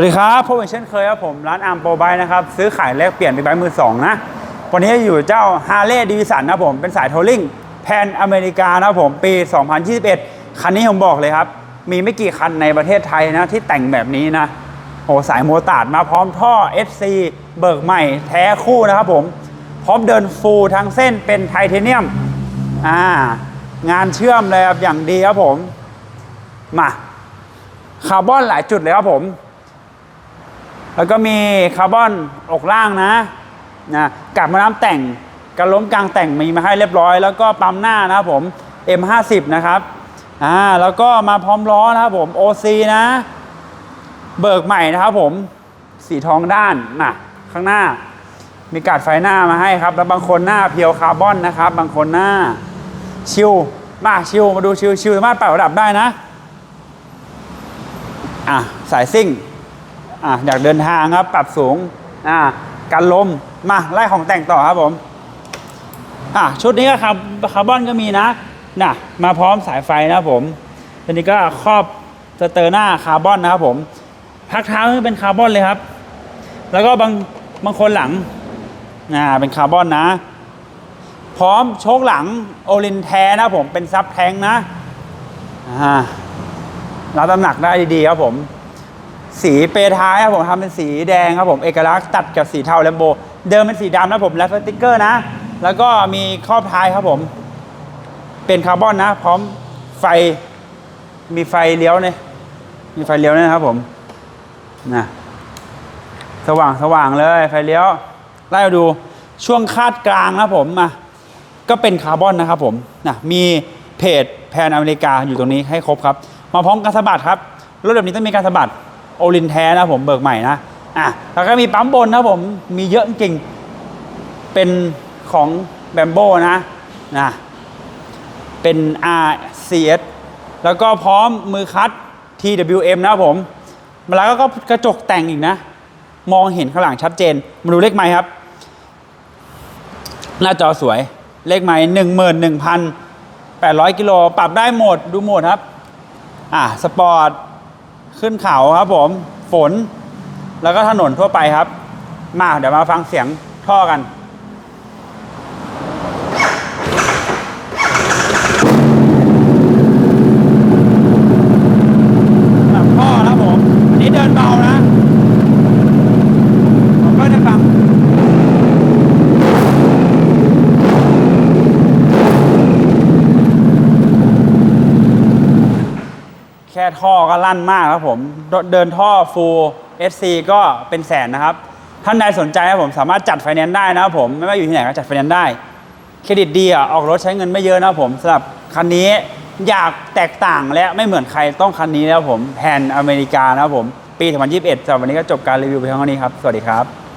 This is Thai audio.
วัสดีครับพบกันเช่นเคยครับผมร้านอาร์มโปรไบนะครับ ซื้อขายแลกเปลี่ยนบิ๊กไบมือสองนะ วันนี้อยู่เจ้าฮาร์เลย์ดิวิสันนะผม เป็นสายโทลลิ่งแพนอเมริกานะผมปี 2021 คันนี้ผมบอกเลยครับ มีไม่กี่คันในประเทศไทยนะ ที่แต่งแบบนี้นะ โอ้สายโมตาร์ดมาพร้อมท่อ SC เบิกใหม่แท้คู่นะครับผม พร้อมเดินฟูลทั้งเส้นเป็นไทเทเนียมอ่างานเชื่อมเลยครับอย่างดีครับผมมาคาร์บอนหลายจุดเลยครับผม แล้วก็มีคาร์บอนอกล่างนะนะกับมาน้ำแต่งกระล้มกลางแต่งมีมาให้เรียบร้อย แล้วก็ปั๊มหน้านะครับผม M50 นะครับอ่าแล้วก็มาพร้อมล้อนะครับผม OC นะ เบิกใหม่นะครับผมสีทองด้านนะข้างหน้า มีกาดไฟหน้ามาให้ครับ แล้วบางคนหน้าเพียวคาร์บอนนะครับ บางคนหน้าชิวมาชิวมาดูชิวชิวสามารถปรับระดับได้นะ อะสายซิ่ง อะอยากเดินทางครับ ปรับสูงอะกันลมมาไล่ของแต่งต่อครับผมอะชุดนี้ก็คาร์คาร์บอนก็มีนะน่ะมาพร้อมสายไฟนะผมตัวนี้ก็ครอบสเตอร์หน้าคาร์บอนนะครับผมพักเท้านี่เป็นคาร์บอนเลยครับ แล้วก็บางบางคนหลังอ่าเป็นคาร์บอนนะ พร้อมโชคหลังโอลินแท้นะผมเป็นซับแทงนะอ่ารับน้ำหนักได้ดีครับผม สีเปท้ายครับผมทำเป็นสีแดงครับผมเอกลักษณ์ตัดกับสีเทาแลมโบ เดิมเป็นสีดำนะผมและสติกเกอร์นะ แล้วก็มีครอบท้ายครับผม เป็นคาร์บอนนะ พร้อมไฟมีไฟเลี้ยวเนี่ยมีไฟเลี้ยวเนี่ยนะครับผมนะสว่างสว่างเลยไฟเลี้ยวไล่มาดูช่วงคาดกลางนะผมมาก็เป็นคาร์บอนนะครับผมนะมีเพจแพนอเมริกาอยู่ตรงนี้ให้ครบครับ มาพร้อมการสะบัดครับรถแบบนี้ต้องมีการสะบัด โอลินแท้นะผมเบิกใหม่นะอะแล้วก็มีปั๊มบนนะผมมีเยอะจริงเป็นของแบมโบนะนะเป็น RCS แล้วก็พร้อมมือคัด TWM นะผมแล้วก็กระจกแต่งอีกนะ มองเห็นข้างหลังชัดเจน มาดูเลขไม้ครับ หน้าจอสวยเลขไม้หนึ่งหมื่นหนึ่งพันแปดร้อยกิโลปรับได้หมดดูโหมดครับ อ่าสปอร์ต ขึ้นเขาครับผมฝน แล้วก็ถนนทั่วไปครับ มาเดี๋ยวมาฟังเสียงท่อกันท่อครับผมอันนี้เดินเบานะ ผมก็จะฟัง แค่ท่อก็ลั่นมากครับผม เดินท่อ Full SC ก็เป็นแสนนะครับ ท่านใดสนใจครับผมสามารถจัดไฟแนนซ์ได้นะครับผม ไม่ว่าอยู่ที่ไหนก็จัดไฟแนนซ์ได้ เครดิตดีอะออกรถใช้เงินไม่เยอะนะครับผมสำหรับคันนี้อยากแตกต่างและไม่เหมือนใครต้องคันนี้นะครับผมแผนอเมริกานะครับผม ปี 2021สำหรับวันนี้ก็จบการรีวิวไปเท่านี้ครับ สวัสดีครับ